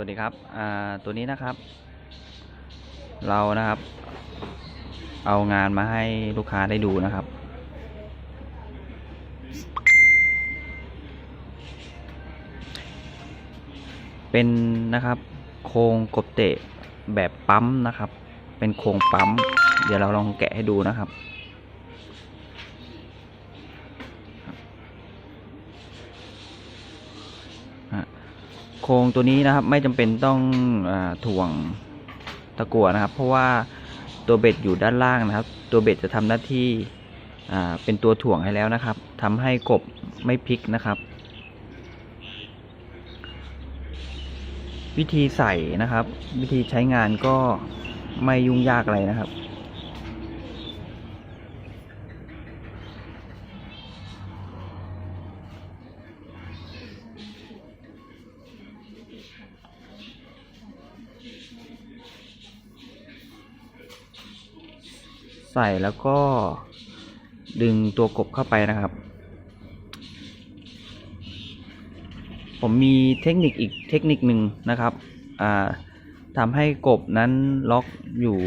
วัสดีครับอ่าตัวนี้นะครับ เรานะครับ เอางานมาให้ลูกค้าได้ดูนะครับ เป็นนะครับ โครงกบเตะแบบปั๊มนะครับ เป็นโครงปั๊ม เดี๋ยวเราลองแกะให้ดูนะครับ ครงตัวนี้นะครับ ไม่จำเป็นต้องอถ่วงตะกั่วนะครับ เพราะว่าตัวเบ็ดอยู่ด้านล่างนะครับ ตัวเบ็ดจะทำหน้าที่เป็นตัวถ่วงให้แล้วนะครับทำให้กบไม่พลิกนะครับ วิธีใส่นะครับ วิธีใช้งานก็ไม่ยุ่งยากอะไรนะครับ ส่แล้วก็ดึงตัวกบเข้าไปนะครับ ผมมีเทคนิคอีกเทคนิคหนึ่งนะครับทำให้กบนั้นล็อกอยู่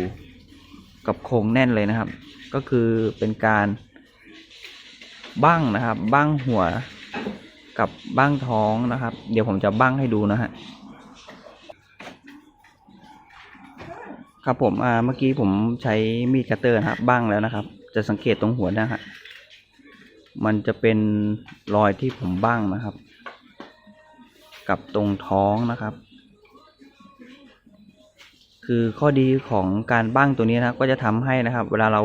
กับโครงแน่นเลยนะครับ ก็คือเป็นการบั้งนะครับ บั้งหัวกับบั้งท้องนะครับ เดี๋ยวผมจะบั้งให้ดูนะฮะ ครับผมอ่าเมื่อกี้ผมใช้มีดคัตเตอร์นะครับบ้างแล้วนะครับ จะสังเกตตรงหัวนะฮะมันจะเป็นรอยที่ผมบ้างนะครับ กับตรงท้องนะครับ คือข้อดีของการบ้างตัวนี้นะก็จะทำให้นะครับ เวลาเรา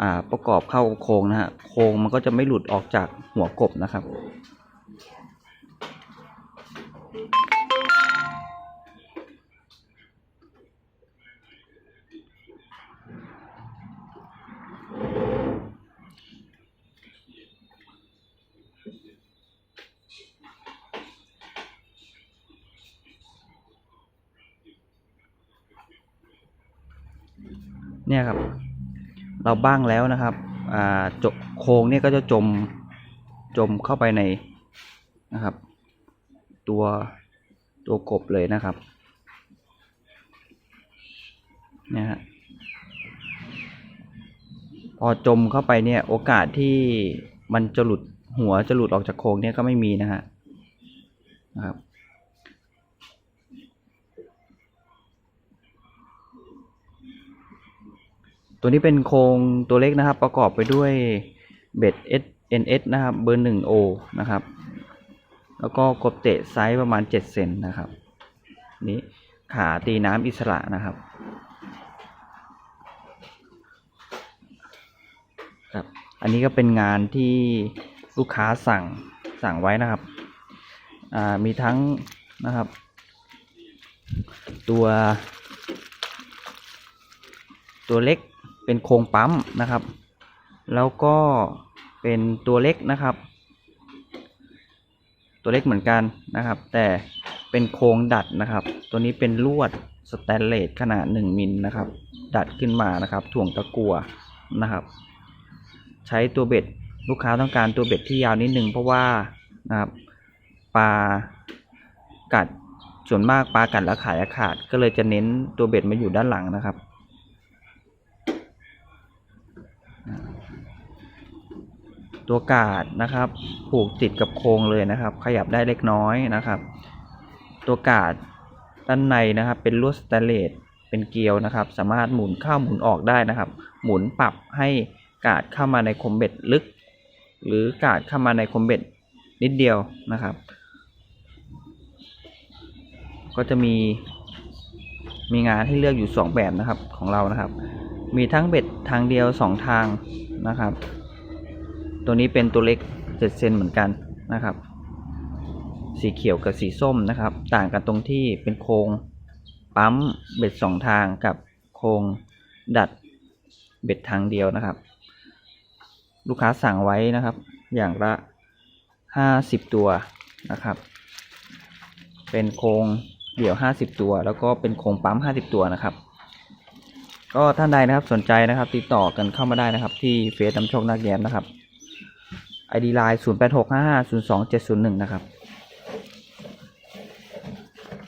อ่าประกอบเข้าโครงนะฮะโครงมันก็จะไม่หลุดออกจากหัวกบนะครับ เนี่ยครับ เราบ้างแล้วนะครับอ่าจกโครงเนี่ยก็จะจมจมเข้าไปในนะครับ ตัวตัวกบเลยนะครับเนี่ยฮะพอจมเข้าไปเนี่ยโอกาสที่มันจะหลุดหัวจะหลุดออกจากโครงเนี่ยก็ไม่มีนะฮะนะครับ ตัวนี้เป็นโครงตัวเล็กนะครับ ประกอบไปด้วยเบ็ด SNS นะครับเบอร์ 1O นะครับ แล้วก็กบเตะไซส์ประมาณ 7 เซนนะครับ นี้ขาตีน้ำอิสระนะครับครับอันนี้ก็เป็นงานที่ลูกค้าสั่งสั่งไว้นะครับอ่ามีทั้งนะครับ ตัว ตัวเล็ก เป็นโครงปั๊มนะครับ แล้วก็เป็นตัวเล็กนะครับ ตัวเล็กเหมือนกันนะครับ แต่เป็นโครงดัดนะครับ ตัวนี้เป็นลวดสแตนเลสขนาด 1 มิลนะครับ ดัดขึ้นมานะครับ ถ่วงตะกัวนะครับ ใช้ตัวเบ็ดลูกค้าต้องการตัวเบ็ดที่ยาวนิดนึงเพราะว่านะครับปลากัดส่วนมากปลากัดแล้วขายขาด ก็เลยจะเน้นตัวเบ็ดมาอยู่ด้านหลังนะครับ ตัวกาดนะครับ ผูกติดกับโครงเลยนะครับ ขยับได้เล็กน้อยนะครับ ตัวกาดด้านในนะครับ เป็นลวดสแตนเลสเป็นเกลียวนะครับ สามารถหมุนเข้าหมุนออกได้นะครับ หมุนปรับให้กาดเข้ามาในคมเบ็ดลึก หรือกาดเข้ามาในคมเบ็ดนิดเดียวนะครับ ก็จะมีมีงานให้เลือกอยู่ 2 แบบนะครับของเรานะครับ มีทั้งเบ็ดทางเดียว 2 ทางนะครับ ตัวนี้เป็นตัวเล็ก7เซนเหมือนกันนะครับ สีเขียวกับสีส้มนะครับ ต่างกันตรงที่เป็นโครงปั๊มเบ็ดสองทางกับโครงดัดเบ็ดทางเดียวนะครับ ลูกค้าสั่งไว้นะครับ อย่างละ50ตัวนะครับ เป็นโครงเดี่ยว50ตัว แล้วก็เป็นโครงปั๊ม50ตัวนะครับ ก็ท่านใดนะครับสนใจนะครับ ติดต่อกันเข้ามาได้นะครับ ที่เฟซน้ำโชคนักแย้มนะครับ ID Line 0865502701 นะครับ